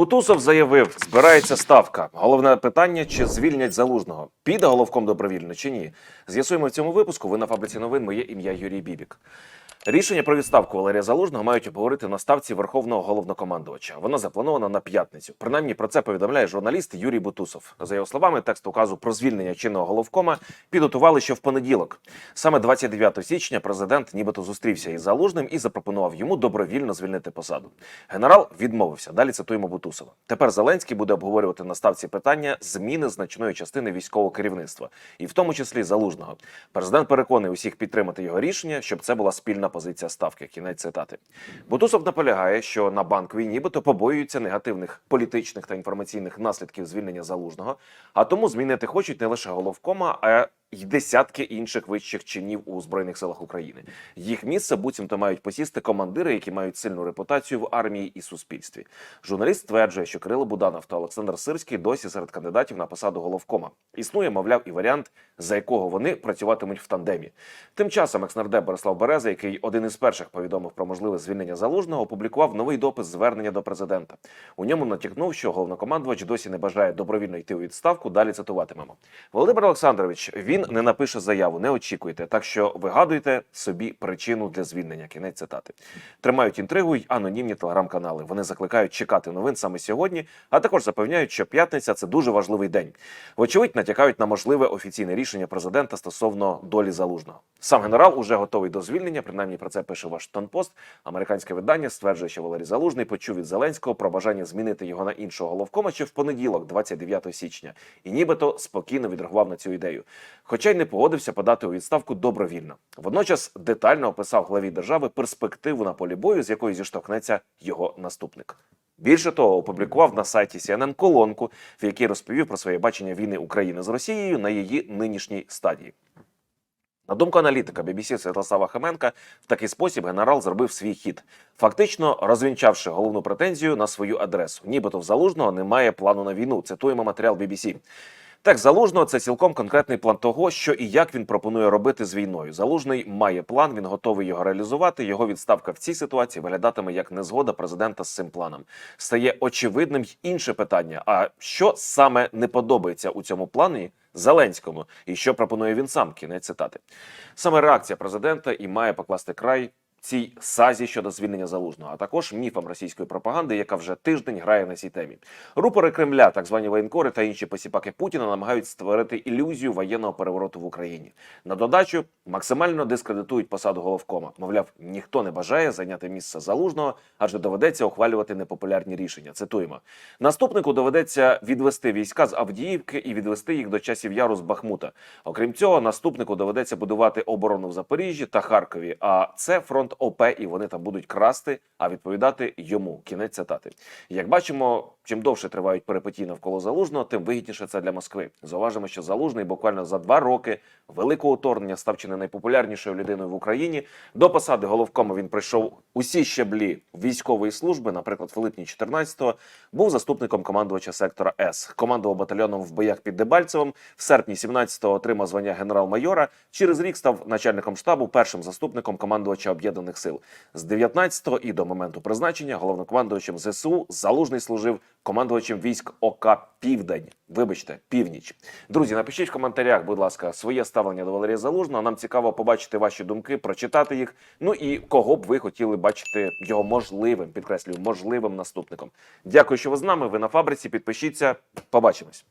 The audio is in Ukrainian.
Бутусов заявив, збирається ставка. Головне питання: чи звільнять залужного? Піде головком добровільно чи ні? З'ясуємо в цьому випуску. Ви на фабриці новин. Моє ім'я Юрій Бібік. Рішення про відставку Валерія Залужного мають обговорити на ставці Верховного головнокомандувача. Вона запланована на п'ятницю. Принаймні про це повідомляє журналіст Юрій Бутусов. За його словами, текст указу про звільнення чинного головкома підготували ще в понеділок. Саме 29 січня президент нібито зустрівся із Залужним і запропонував йому добровільно звільнити посаду. Генерал відмовився. Далі цитуємо Бутусова. Тепер Зеленський буде обговорювати на ставці питання зміни значної частини військового керівництва, і в тому числі залужного. Президент переконує усіх підтримати його рішення, щоб це була спільна позиція ставки. Кінець цитати. Бутусов наполягає, що на банковій нібито побоюються негативних політичних та інформаційних наслідків звільнення залужного, а тому змінити хочуть не лише головкома, а й десятки інших вищих чинів у збройних силах України. Їх місце буцімто мають посісти командири, які мають сильну репутацію в армії і суспільстві. Журналіст стверджує, що Кирило Буданов та Олександр Сирський досі серед кандидатів на посаду головкома. Існує, мовляв, і варіант, за якого вони працюватимуть в тандемі. Тим часом екснардеп Борислав Береза, який один із перших повідомив про можливе звільнення залужного, опублікував новий допис звернення до президента. У ньому натякнув, що головнокомандувач досі не бажає добровільно йти у відставку. Далі цитуватимемо. Володимир Олександрович, він не напише заяву, не очікуйте. Так що вигадуйте собі причину для звільнення. Кінець цитати. Тримають інтригу й анонімні телеграм-канали. Вони закликають чекати новин саме сьогодні, а також запевняють, що п'ятниця це дуже важливий день. Вочевидь, натякають на можливе офіційне рішення президента стосовно долі залужного. Сам генерал уже готовий до звільнення. Принаймні про це пише Вашингтон Пост. Американське видання стверджує, що Валерій Залужний почув від Зеленського про бажання змінити його на іншого головкома ще в понеділок, 29 січня, і нібито спокійно відреагував на цю ідею. Хоча й не погодився подати у відставку добровільно. Водночас детально описав главі держави перспективу на полі бою, з якою зіштовхнеться його наступник. Більше того, опублікував на сайті CNN колонку, в якій розповів про своє бачення війни України з Росією на її нинішній стадії. На думку аналітика BBC Святослава Хаменка, в такий спосіб генерал зробив свій хід, фактично розвінчавши головну претензію на свою адресу. Нібито в залужного немає плану на війну. Цитуємо матеріал BBC. Текст залужного це цілком конкретний план того, що і як він пропонує робити з війною. Залужний має план, він готовий його реалізувати. Його відставка в цій ситуації виглядатиме як незгода президента з цим планом. Стає очевидним інше питання: а що саме не подобається у цьому плані Зеленському, і що пропонує він сам? Кінець цитати. Саме реакція президента і має покласти край цій сазі щодо звільнення залужного, а також міфам російської пропаганди, яка вже тиждень грає на цій темі. Рупори Кремля, так звані воєнкори та інші посіпаки Путіна намагають створити ілюзію воєнного перевороту в Україні. На додачу максимально дискредитують посаду головкома. Мовляв, ніхто не бажає зайняти місце залужного, адже доведеться ухвалювати непопулярні рішення. Цитуємо: наступнику доведеться відвести війська з Авдіївки і відвести їх до часів яру з Бахмута. Окрім цього, наступнику доведеться будувати оборону в Запоріжжі та Харкові. А це фронт ОП, і вони там будуть красти, а відповідати йому. Кінець цитати. Як бачимо, чим довше тривають перипетії навколо залужного, тим вигідніше це для Москви. Зауважимо, що залужний буквально за два роки великого вторгнення став чи не найпопулярнішою людиною в Україні. До посади головкома він прийшов усі щаблі військової служби. Наприклад, в липні 14-го був заступником командувача сектора С. Командував батальйоном в боях під Дебальцевим. В серпні 17-го отримав звання генерал-майора. Через рік став начальником штабу, першим заступником командувача об'єднаних сил. З 19-го і до моменту призначення головнокомандувачем ЗСУ залужний служив командувачем військ ОК Південь. Вибачте, північ. Друзі, напишіть в коментарях, будь ласка, своє ставлення до Валерія Залужного. Нам цікаво побачити ваші думки, прочитати їх. Ну і кого б ви хотіли бачити його можливим, підкреслюю, можливим наступником. Дякую, що ви з нами. Ви на фабриці. Підпишіться. Побачимось.